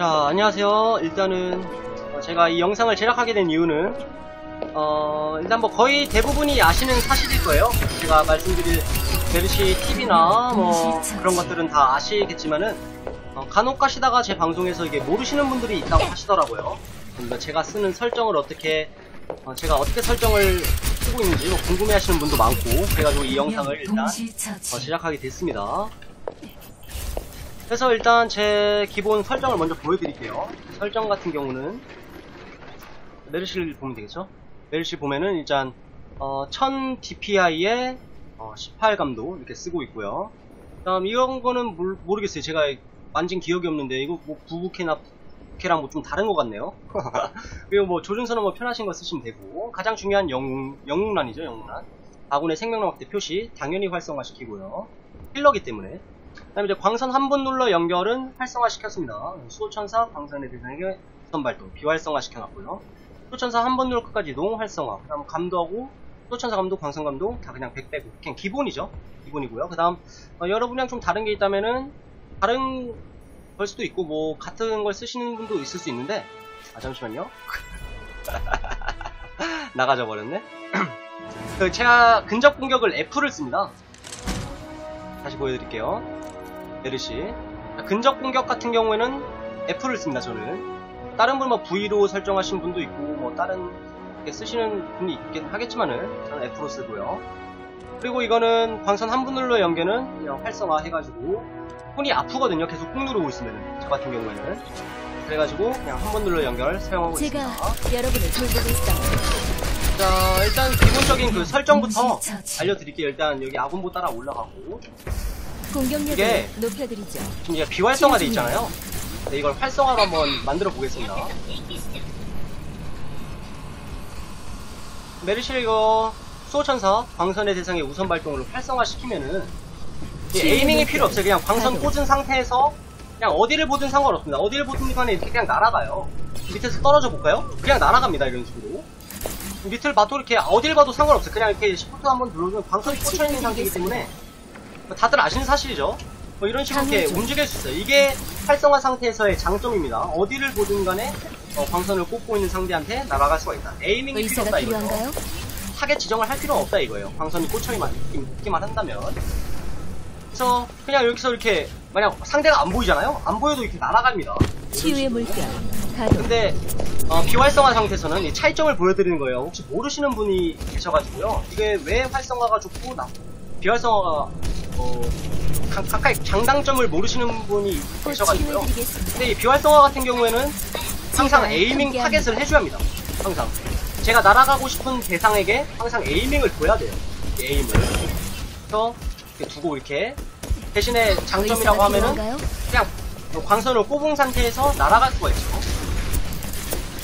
자, 안녕하세요. 일단은 어, 제가 이 영상을 제작하게 된 이유는 어, 일단 뭐 거의 대부분이 아시는 사실일 거예요. 제가 말씀드릴 베르시 TV나 뭐 그런 것들은 다 아시겠지만은 어, 간혹 가시다가 제 방송에서 이게 모르시는 분들이 있다고 하시더라고요. 그러니까 제가 쓰는 설정을 어떻게 어, 제가 어떻게 설정을 쓰고 있는지 뭐 궁금해하시는 분도 많고 그래가지고 이 영상을 일단 어, 제작하게 됐습니다. 그래서 일단 제 기본 설정을 먼저 보여드릴게요. 설정 같은 경우는 메르시를 보면 되겠죠? 메르시 보면은 일단 어, 1000 DPI에 18감도 이렇게 쓰고 있고요. 그다음 이런 거는 모르, 모르겠어요. 제가 만진 기억이 없는데 이거 뭐 부부캐나 부캐랑 뭐 좀 다른 것 같네요. 그리고 뭐 조준선은 뭐 편하신 거 쓰시면 되고 가장 중요한 영웅 영웅란이죠 영웅란. 아군의 생명력 확대 표시 당연히 활성화시키고요. 힐러기 때문에 그 다음에 이제 광선 한 번 눌러 연결은 활성화 시켰습니다. 수호천사 광선의 대상에게 우선 발동, 비활성화 시켜놨고요. 수호천사 한 번 눌러 끝까지 이동, 활성화. 그 다음 감도하고, 수호천사 감도, 광선 감도 다 그냥 100 빼고, 그냥 기본이죠. 기본이고요. 그 다음, 어, 여러분이랑 좀 다른 게 있다면은, 다른 걸 수도 있고, 뭐, 같은 걸 쓰시는 분도 있을 수 있는데, 아, 잠시만요. 나가져 버렸네. 그 제가 근접 공격을 F를 씁니다. 다시 보여드릴게요. 메르시. 근접 공격 같은 경우에는 F를 씁니다, 저는. 다른 분은 뭐 V로 설정하신 분도 있고, 뭐 다른 게 쓰시는 분이 있긴 하겠지만은, 저는 F로 쓰고요. 그리고 이거는 광선 한 분 눌러 연계는 그냥 활성화 해가지고, 손이 아프거든요. 계속 꾹 누르고 있으면, 저 같은 경우에는. 그래가지고, 그냥 한 번 눌러 연결 사용하고 제가 있습니다. 여러분을 돌보고 있어요. 자, 일단 기본적인 그 설정부터 알려드릴게요. 일단 여기 아군보 따라 올라가고, 공격력을 이게- 높여드리죠. 지금 이제 비활성화돼 있잖아요. 네, 이걸 활성화로 한번 만들어 보겠습니다. 메르실 이거 수호천사 광선의 대상의 우선 발동으로 활성화 시키면은 이 에이밍이 필요 없어요. 그냥 광선 꽂은 상태에서 그냥 어디를 보든 상관없습니다. 어디를 보든 간에 이렇게 그냥 날아가요. 밑에서 떨어져 볼까요? 그냥 날아갑니다. 이런 식으로. 밑을 봐도 이렇게 어딜 봐도 상관없어요. 그냥 이렇게 시프트 한번 누르면 광선이 꽂혀 있는 상태이기 때문에 뭐 다들 아시는 사실이죠. 뭐 이런 식으로 이렇게. 움직일 수 있어요. 이게 활성화 상태에서의 장점입니다. 어디를 보든 간에 어, 광선을 꽂고 있는 상대한테 날아갈 수가 있다. 에이밍이 필요 없다 이거죠. 필요한가요? 타겟 지정을 할 필요는 없다 이거예요. 광선이 꽂혀만 있기만 한다면. 그래서 그냥 여기서 이렇게 만약 상대가 안 보이잖아요. 안 보여도 이렇게 날아갑니다. 치유의. 물결, 가동. 근데 어, 비활성화 상태에서는 이 차이점을 보여드리는 거예요. 혹시 모르시는 분이 계셔가지고요. 이게 왜 활성화가 좋고 나 비활성화가 어, 가, 각각 장단점을 모르시는 분이 곧 계셔가지고요. 치료해드리겠습니다. 근데 이 비활성화 같은 경우에는 항상 에이밍. 타겟을 해줘야 합니다. 항상. 제가 날아가고 싶은 대상에게 항상 에이밍을 줘야 돼요. 이 에임을. 그래서 이렇게 두고 이렇게 대신에 장점이라고 하면은? 그냥 광선을 꼽은 상태에서 날아갈 수가 있죠.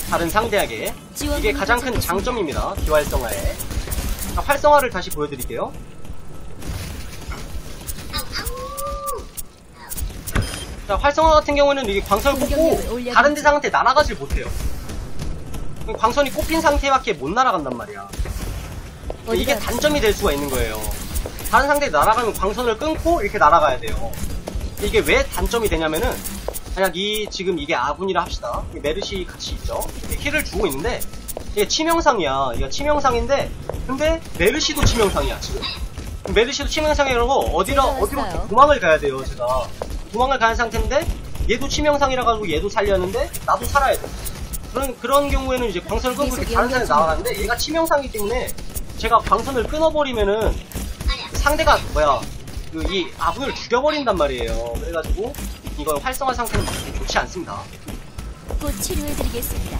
다른 상대에게. 이게 가장 큰. 장점입니다. 비활성화에. 자, 활성화를 다시 보여드릴게요. 자, 활성화 같은 경우는 이게 광선을 꽂고. 다른 대상한테 날아가질 못해요. 광선이 꼽힌 상태밖에 못 날아간단 말이야. 이게 어디가 단점이 될 수가 있는 거예요. 다른 상대 날아가면 광선을 끊고 이렇게 날아가야 돼요. 이게 왜 단점이 되냐면은 만약 이 지금 이게 아군이라 합시다. 이 메르시 같이 있죠. 이게 힐을 주고 있는데 이게 치명상이야. 이게 치명상인데 근데 메르시도 치명상이야 지금. 메르시도 치명상이라고 어디로 어디로. 도망을 가야 돼요 제가. 도망을 가는 상태인데 얘도 치명상이라 가지고 얘도 살렸는데 나도 살아야 돼. 그런 그런 경우에는 이제 광선을 끊고 이렇게 다른 사람이 연결 나가는데 얘가 치명상이기 때문에 제가 광선을 끊어버리면은 상대가 뭐야 그 이 아군을 죽여버린단 말이에요. 그래가지고 이거 활성화 상태는 좋지 않습니다. 곧 치료해드리겠습니다.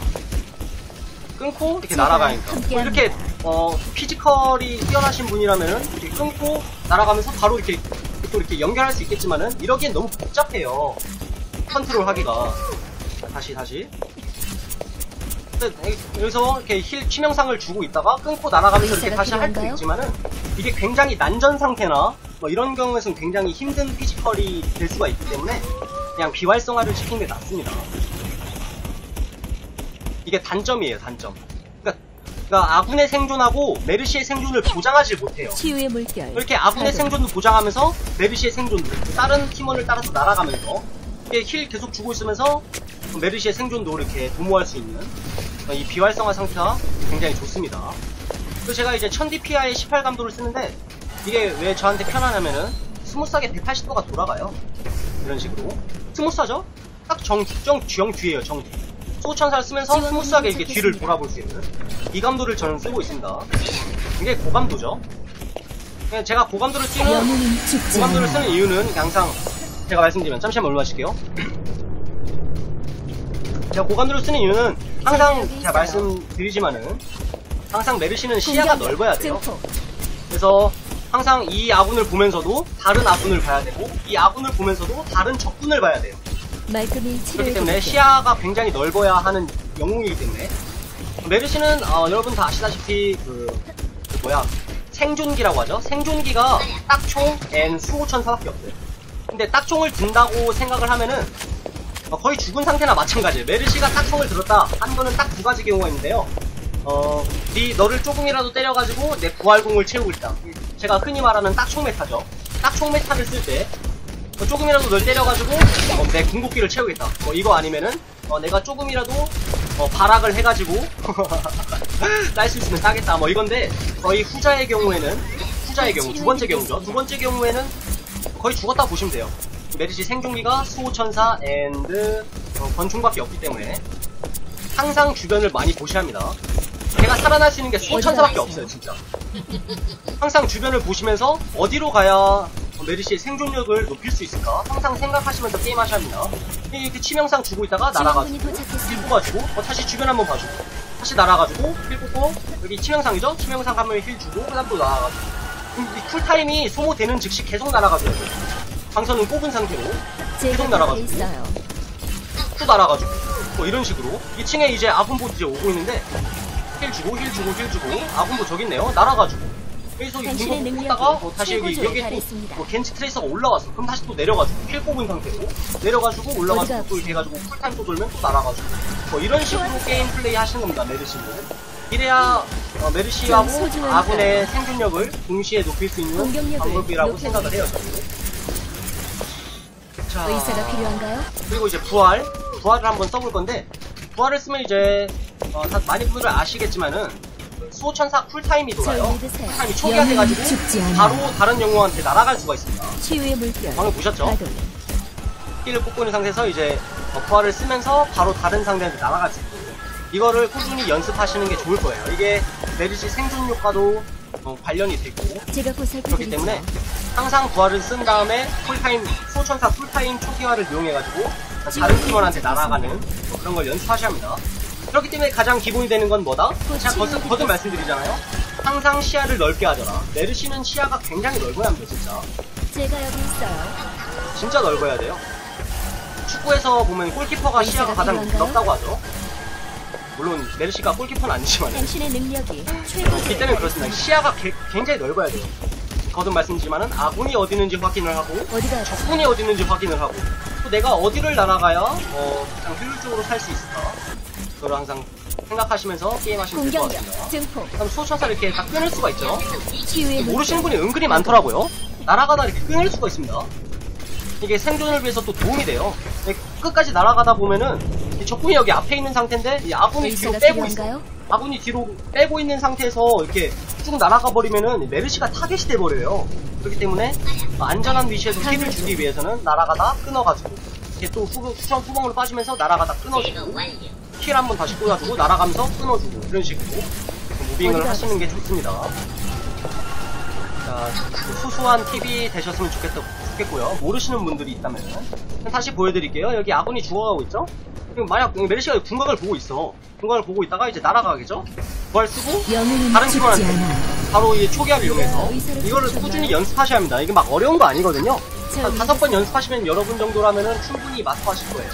끊고 이렇게 날아가니까. 이렇게 어 피지컬이 뛰어나신 분이라면은 이렇게 끊고 날아가면서 바로 이렇게 또 이렇게 연결할 수 있겠지만은 이러기엔 너무 복잡해요. 컨트롤 하기가 자, 다시 다시 근데 여기서 이렇게 힐 치명상을 주고 있다가 끊고 날아가면서 이렇게 다시 할 필요한가요? 있지만은 이게 굉장히 난전 상태나 뭐 이런 경우에서는 굉장히 힘든 피지컬이 될 수가 있기 때문에 그냥 비활성화를 시키는 게 낫습니다. 이게 단점이에요, 단점. 그러니까, 아군의 생존하고 메르시의 생존을 보장하지 못해요. 치유의 물결. 이렇게 아군의. 생존도 보장하면서 메르시의 생존도 다른 팀원을 따라서 날아가면서 이게 힐 계속 주고 있으면서 메르시의 생존도 이렇게 도모할 수 있는 어, 이 비활성화 상태가 굉장히 좋습니다. 그리고 제가 이제 1000dpi의 18감도를 쓰는데 이게 왜 저한테 편하냐면은 스무스하게 180도가 돌아가요. 이런 식으로. 스무스하죠? 딱 정, 정, 정 뒤에요, 정 뒤. 소천사를 쓰면서 스무스하게 이렇게 뒤를. 돌아볼 수 있는 이 감도를 저는 쓰고 있습니다. 굉장히 고감도죠. 그냥 제가 고감도를 쓰는 고감도를. 쓰는 이유는 항상 제가 말씀드리면 잠시만 올라가실게요. 제가 고감도를 쓰는 이유는 항상 제가. 말씀드리지만은 항상 메르시는 시야가 넓어야 돼요. 그래서 항상 이 아군을 보면서도 다른 아군을 봐야 되고 이 아군을 보면서도 다른 적군을 봐야 돼요. 말끔히 그렇기 때문에 치료해드릴게요. 시야가 굉장히 넓어야 하는 영웅이기 때문에 메르시는 어, 여러분 다 아시다시피 그, 그 뭐야 생존기라고 하죠. 생존기가 딱총 N 수호천사밖에 없어요. 근데 딱총을 든다고 생각을 하면은 어, 거의 죽은 상태나 마찬가지예요. 메르시가 딱총을 들었다 하는 거는 딱두 가지 경우가 있는데요. 어, 네 너를 조금이라도 때려가지고 내 부활공을 채우고 있다. 제가 흔히 말하는 딱총 메타죠. 딱총 메타를 쓸때 어, 조금이라도 널 때려가지고 어, 내 궁극기를 채우겠다. 뭐 이거 아니면은 어, 내가 조금이라도 어, 발악을 해가지고 딸 수 있으면 따겠다. 뭐 이건데 거의 후자의 경우에는 후자의 경우 두 번째 경우죠. 두 번째 경우에는 거의 죽었다 보시면 돼요. 메르시 생존기가 수호천사 앤드 어, 권총밖에 없기 때문에 항상 주변을 많이 보셔야 합니다. 제가 살아날 수 있는 게 수호천사밖에 없어요, 진짜. 항상 주변을 보시면서 어디로 가야 메르시의 생존력을 높일 수 있을까 항상 생각하시면서 게임하셔야 합니다. 이렇게 치명상 주고 있다가 날아가지고 힐. 뽑아주고 어, 다시 주변 한번 봐주고 다시 날아가지고 힐 뽑고 여기 치명상이죠? 치명상 하면 힐 주고 그 다음 또 날아가지고 음, 이 쿨타임이 소모되는 즉시 계속 날아가줘야 돼요. 방선은 뽑은 상태로 계속 날아가지고. 또 날아가지고 뭐 이런 식으로 2층에 이제 아군보 이제 오고 있는데 힐 주고 힐 주고 힐 주고 아군보 저기 있네요 날아가지고 이 당신의 능력이 뽑다가 뭐 다시 여기 최고조에 여기 달했습니다. 또뭐 겐지 트레이서가 올라왔어 그럼 다시 또 내려가지고 힐 뽑은 상태로 내려가지고 올라가지고 또? 이렇게 해가지고 풀타임 또 돌면 또 날아가지고 뭐 이런 식으로 게임 플레이 하시는 겁니다 메르시는 이래야 어, 메르시하고 소중한 아군의 생존력을 동시에 높일 수 있는 공격력을 방법이라고. 생각을 해요 저는 자, 의사가 필요한가요? 그리고 이제 부활 부활을 한번 써볼 건데 부활을 쓰면 이제 어, 다 많이 분들 아시겠지만은 수호천사 쿨타임이 돌아요. 쿨타임이 초기화 돼가지고 죽지 않아. 바로 다른 영웅한테 날아갈 수가 있습니다 치유의 물결. 방금 보셨죠? 힐을 뽑고 있는 상태에서 이제 어, 부활을 쓰면서 바로 다른 상대한테 날아갈 수 있고 이거를 꾸준히 연습하시는 게 좋을 거예요 이게 메르시 생존 효과도 어, 관련이 되고 그렇기. 때문에 항상 부활을 쓴 다음에 풀타임 수호천사 풀타임 초기화를 이용해가지고 다른 팀원한테 날아가는 뭐 그런 걸 연습하셔야 합니다. 그렇기 때문에 가장 기본이 되는 건 뭐다? 제가 거듭, 거듭 말씀드리잖아요. 항상 시야를 넓게 하더라. 메르시는 시야가 굉장히 넓어야 합니다, 진짜. 제가 여기 있어요. 진짜 넓어야 돼요. 축구에서 보면 골키퍼가 시야가 의사가 가장? 넓다고 하죠. 물론 메르시가 골키퍼는 아니지만 당신의 능력이 최고조에 이 때문에 그렇습니다. 시야가 개- 굉장히 넓어야 돼요. 거듭 말씀드리지만은 아군이 어디 있는지 확인을 하고 어디가 적군이 어디 있는지 확인을 하고 또 내가 어디를 날아가야 어, 가장 효율적으로 살 수 있을까 그걸 항상 생각하시면서 게임하시면 될 것 같습니다. 증폭, 그럼 수호천사 이렇게 다 끊을 수가 있죠. 모르시는 분이 은근히 많더라고요. 날아가다 이렇게 끊을 수가 있습니다. 이게 생존을 위해서 또 도움이 돼요. 근데 끝까지 날아가다 보면은 이 적군이 여기 앞에 있는 상태인데 이 아군이 뒤로 빼고 있어. 필요한가요? 아군이 뒤로 빼고 있는 상태에서 이렇게 쭉 날아가 버리면은 메르시가 타겟이 돼버려요. 그렇기 때문에 안전한 위치에서 힐을 주기 위해서는 날아가다 끊어가지고 이렇게 또 후, 후정 후방으로 빠지면서 날아가다 끊어주고 힐 한번 다시 꽂아주고 날아가면서 끊어주고 이런 식으로 무빙을 하시는 게 좋습니다. 자, 수수한 팁이 되셨으면 좋겠, 좋겠고요. 모르시는 분들이 있다면 다시 보여드릴게요. 여기 아군이 죽어가고 있죠? 그럼 만약 메르시가 궁각을 보고 있어. 궁각을 보고 있다가 이제 날아가겠죠? 부활 쓰고 다른 팀원한테. 바로 이 초기화를 이용해서 이거를? 꾸준히 연습하셔야 합니다. 이게 막 어려운 거 아니거든요. 저한 다섯 번 연습하시면 여러분 정도라면 충분히 마스터하실 거예요.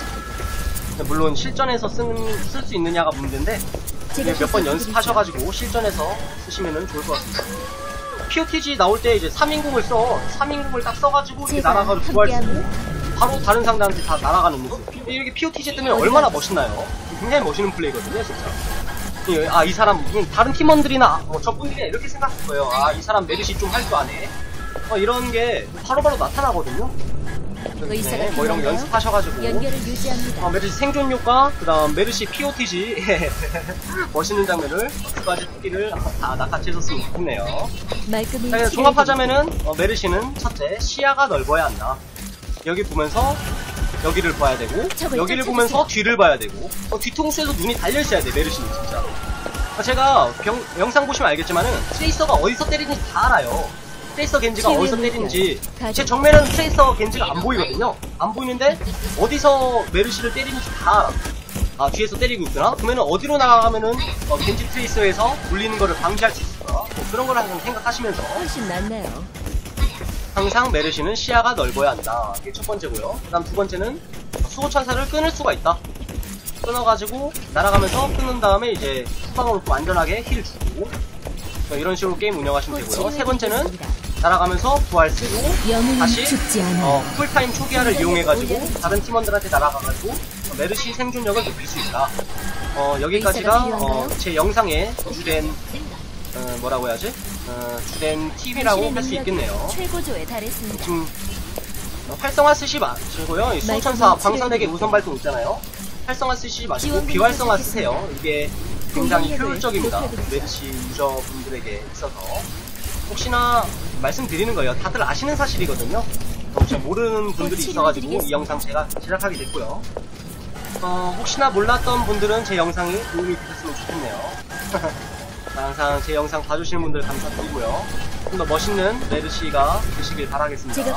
물론 실전에서 쓸 수 있느냐가 문제인데 몇 번. 연습하셔가지고 실전에서 쓰시면 좋을 것 같습니다. POTG 나올 때 이제 3인공을 써. 3인공을 딱 써가지고 이렇게 날아가서 부활 쓰고 함께합니다. 바로 다른 상대한테 다 날아가는 모습. 이렇게 POTG 뜨면 얼마나 멋있나요? 굉장히 멋있는 플레이거든요, 진짜. 예, 아, 이 사람, 음, 다른 팀원들이나, 뭐, 적분들이나 이렇게 생각할 거예요. 아, 이 사람 메르시 좀 할 줄 아네. 어, 이런 게 바로바로 나타나거든요. 의사가 네, 뭐 이런 거? 연습하셔가지고 연결을 유지합니다. 어, 메르시 생존 효과, 그 다음 메르시 POTG 멋있는 장면을 두 가지 토끼를 다 낚아채셨으면 좋겠네요. 말끔히 자, 치료해드릴게요. 종합하자면은 어, 메르시는 첫째 시야가 넓어야 한다. 여기 보면서 여기를 봐야 되고 적을 여기를. 보면서 뒤를 봐야 되고 어, 뒤통수에서 눈이 달려 있어야 돼 메르시는 진짜. 어, 제가 병- 영상 보시면 알겠지만은 트레이서가 어디서 때리는지 다 알아요. 트레이서 겐지가 어디서. 때리는지. 제 정면은 트레이서 겐지가 안 보이거든요. 안 보이는데 어디서 메르시를 때리는지 다 알아. 아 뒤에서 때리고 있구나. 그러면은 어디로 나가면은 어, 겐지 트레이서에서 울리는 거를 방지할 수 있을까? 뭐 그런 걸 항상 생각하시면서 훨씬 낫네요. 항상 메르시는 시야가 넓어야 한다. 이게 첫 번째고요. 그 다음 두 번째는 수호천사를 끊을 수가 있다. 끊어가지고 날아가면서 끊은 다음에 이제 후방으로 또 안전하게 힐 주고 뭐 이런 식으로 게임 운영하시면 되고요. 세 번째는 날아가면서 부활 쓰고 다시. 어, 풀타임 초기화를 이용해가지고 다른 팀원들한테 날아가가지고 어, 메르시 생존력을 높일 수 있다. 어, 여기까지가? 어, 제 영상의 주된 어, 뭐라고 해야지? 어, 주된 팁이라고 할 수 있겠네요. 지금 어, 활성화 쓰시 마시고요. 광선에게 치료해드릴게요. 우선 발동 있잖아요. 활성화 쓰시 마시고 비활성화. 쓰세요. 이게 굉장히 공격력을 효율적입니다. 메르시 유저분들에게 있어서 혹시나 말씀드리는 거예요. 다들 아시는 사실이거든요. 혹시 모르는 분들이 곧 있어가지고. 이 영상 제가 제작하게 됐고요. 어, 혹시나 몰랐던 분들은 제 영상이 도움이 되셨으면 좋겠네요. 항상 제 영상 봐주시는 분들 감사드리고요. 좀 더 멋있는 메르시가 되시길 바라겠습니다. 제가.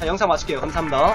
자, 영상 마칠게요. 감사합니다.